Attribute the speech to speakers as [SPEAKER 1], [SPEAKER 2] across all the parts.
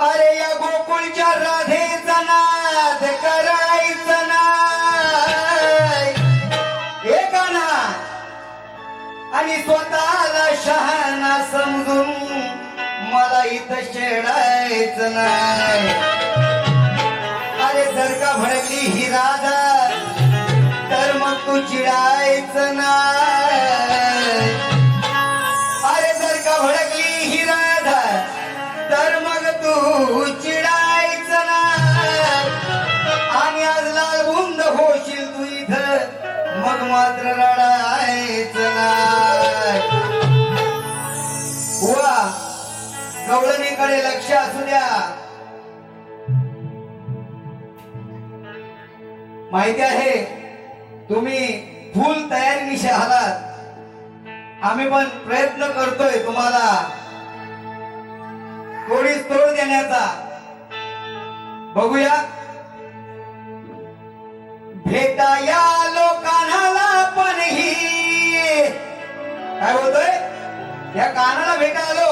[SPEAKER 1] अरे या गोकुळच्या राधेचा नाद करायचा ना आणि स्वतःला शहाणा समजून मला इथं शेडायचं नाही. अरे जर का भडकली ही राधा तर मग तू चिडायचं नाही. मात्र रडायचं नाही. वा गवळणीकडे लक्ष असू द्या माहिती आहे तुम्ही फुल तयारीनिशी आहात. आम्ही पण प्रयत्न करतोय तुम्हाला. थोडी तोड देण्याचा. बघूया. भेटा काय बोलतोय? या कानाला भेटा आलो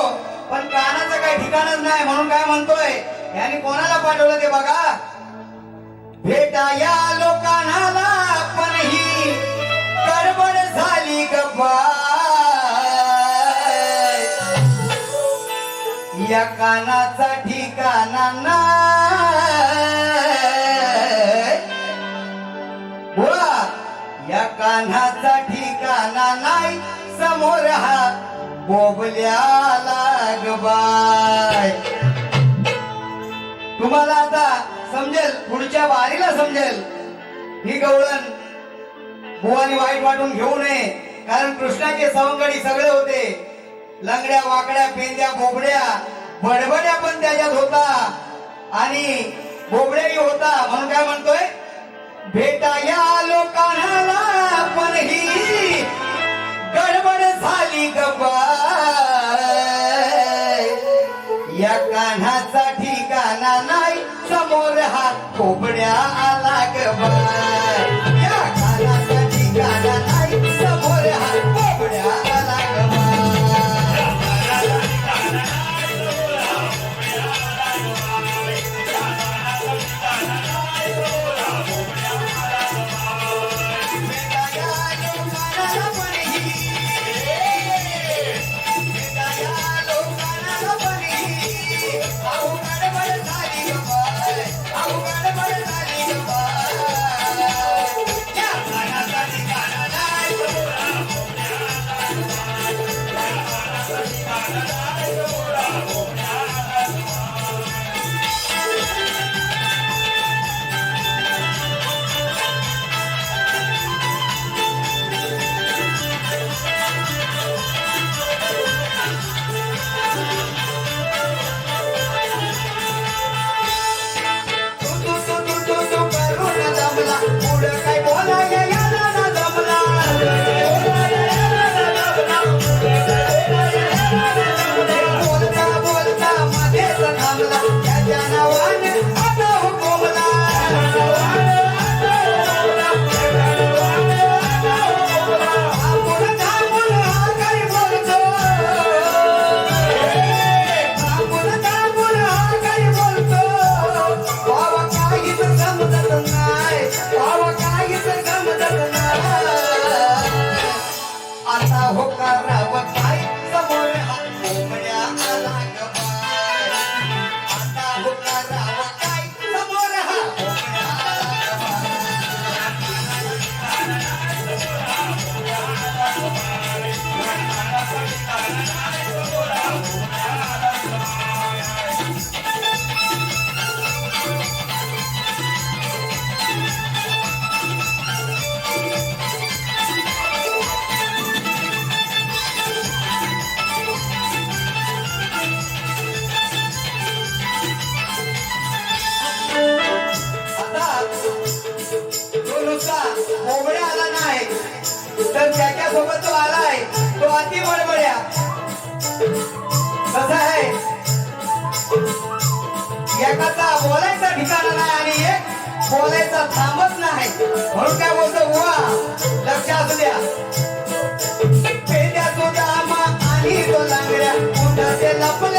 [SPEAKER 1] पण कानाचं काही ठिकाणच नाही म्हणून काय म्हणतोय? याने कोणाला पाठवलं ते बघा? भेटा या लोकांना पण ही गडबड झाली गप्पा या कानाचा ठिकाणा ना या कानाचा ठिकाणा ना समोर हा बोबल्याला गबाय तुम्हाला आता समजेल पुढच्या वारीला समजेल. ही गवळण बुवानी वाईट वाटून घेऊ नये कारण कृष्णाचे सवंगडी सगळे होते. लंगड्या वाकड्या पेंद्या बोबड्या बडबड्या पण त्याच्यात होता. आणि बोबड्याही होता म्हणून काय म्हणतोय? भेटा या लोकांना पण सोबत तो आलाय. तो अति बडबड्या. कसा आहे? एकाचा बोलायचा ठिकाणा नाही आणि एक बोलायचा थांबत नाही. म्हणून काय बोलतो बुवा लक्ष असू द्या. पेद्या तो जामा आणि तो लांगड्या. कुठं ते लपलं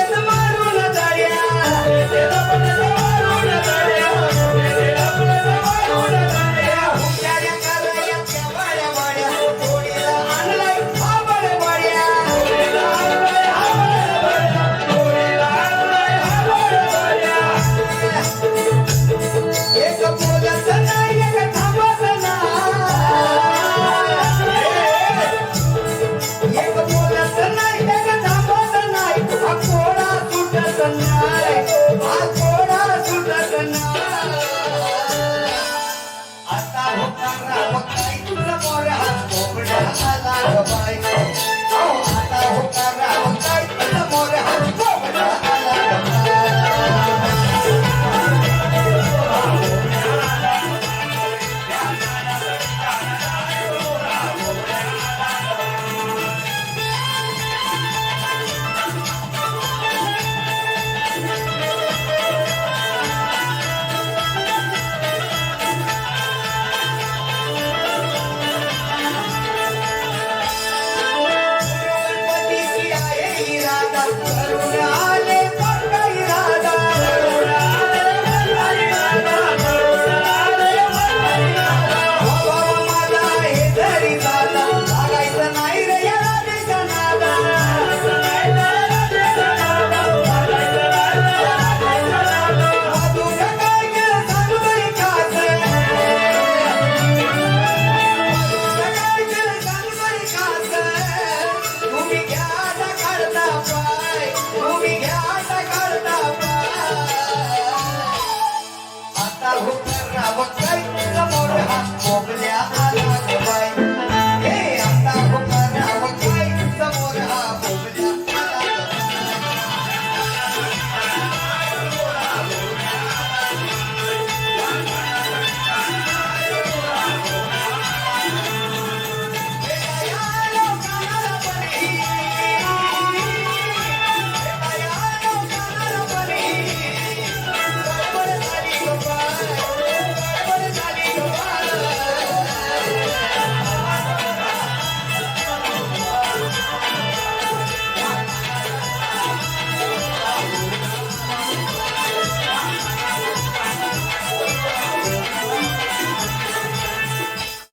[SPEAKER 1] ใจก็หมดหักหมดเล้ว